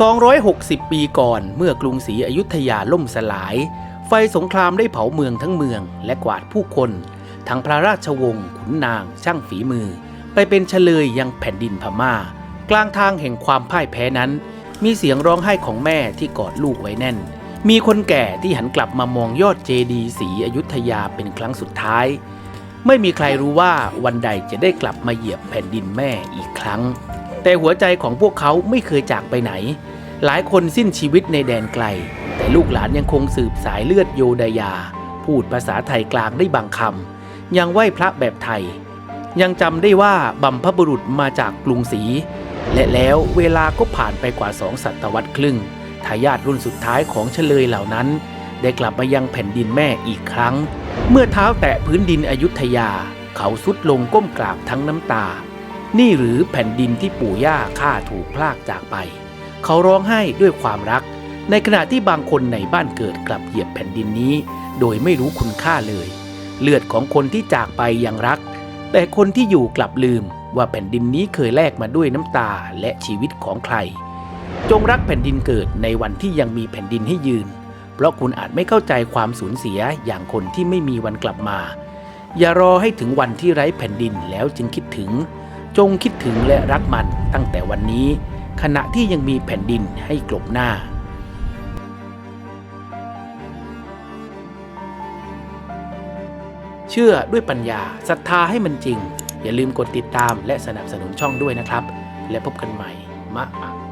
260 ปีก่อนเมื่อกรุงศรีอยุธยาล่มสลาย ไฟสงครามได้เผาเมืองทั้งเมืองและกวาดผู้คน ทั้งพระราชวงศ์ขุนนาง ช่างฝีมือ ไปเป็นเฉลยยังแผ่นดินพม่า กลางทางแห่งความพ่ายแพ้นั้น มีเสียงร้องไห้ของแม่ที่กอดลูกไว้แน่น มีคนแก่ที่หันกลับมามองยอดเจดีย์ศรีอยุธยาเป็นครั้งสุดท้าย ไม่มีใครรู้ว่าวันใดจะได้กลับมาเหยียบแผ่นดินแม่อีกครั้ง แต่หัวใจของพวกเขาไม่เคยจากไปไหน หลายคนสิ้นชีวิตในแดนไกล แต่ลูกหลานยังคงสืบสายเลือดโยดายา พูดภาษาไทยกลางได้บางคำ ยังไหว้พระแบบไทย ยังจำได้ว่าบัมพบุรุษมาจากกรุงศรี และแล้วเวลาก็ผ่านไปกว่าสองศตวรรษครึ่งทายาทรุ่นสุดท้ายของเฉลยเหล่านั้น ได้กลับมายังแผ่นดินแม่อีกครั้ง เมื่อเท้าแตะพื้นดินอยุธยา เขาสุดลงก้มกราบทั้งน้ำตา นี่หรือแผ่นดินที่ปู่ย่าข้าถูกพลากจากไป เขาร้องไห้ด้วยความรัก ในขณะที่บางคนในบ้านเกิดกลับเหยียบแผ่นดินนี้ โดยไม่รู้คุณค่าเลย เลือดของคนที่จากไปยังรัก แต่คนที่อยู่กลับลืมว่าแผ่นดินนี้เคยแลกมาด้วยน้ำตาและชีวิตของใคร จงรักแผ่นดินเกิดในวันที่ยังมีแผ่นดินให้ยืน เพราะคุณอาจไม่เข้าใจความสูญเสียอย่างคนที่ไม่มีวันกลับมา อย่ารอให้ถึงวันที่ไร้แผ่นดินแล้วจึงคิดถึง จงคิดถึงและรักมันตั้งแต่วันนี้ ขณะที่ยังมีแผ่นดินให้กลบหน้า เชื่อด้วยปัญญาศรัทธาให้มันจริง อย่าลืมกดติดตามและสนับสนุนช่องด้วยนะครับ และพบกันใหม่มะอั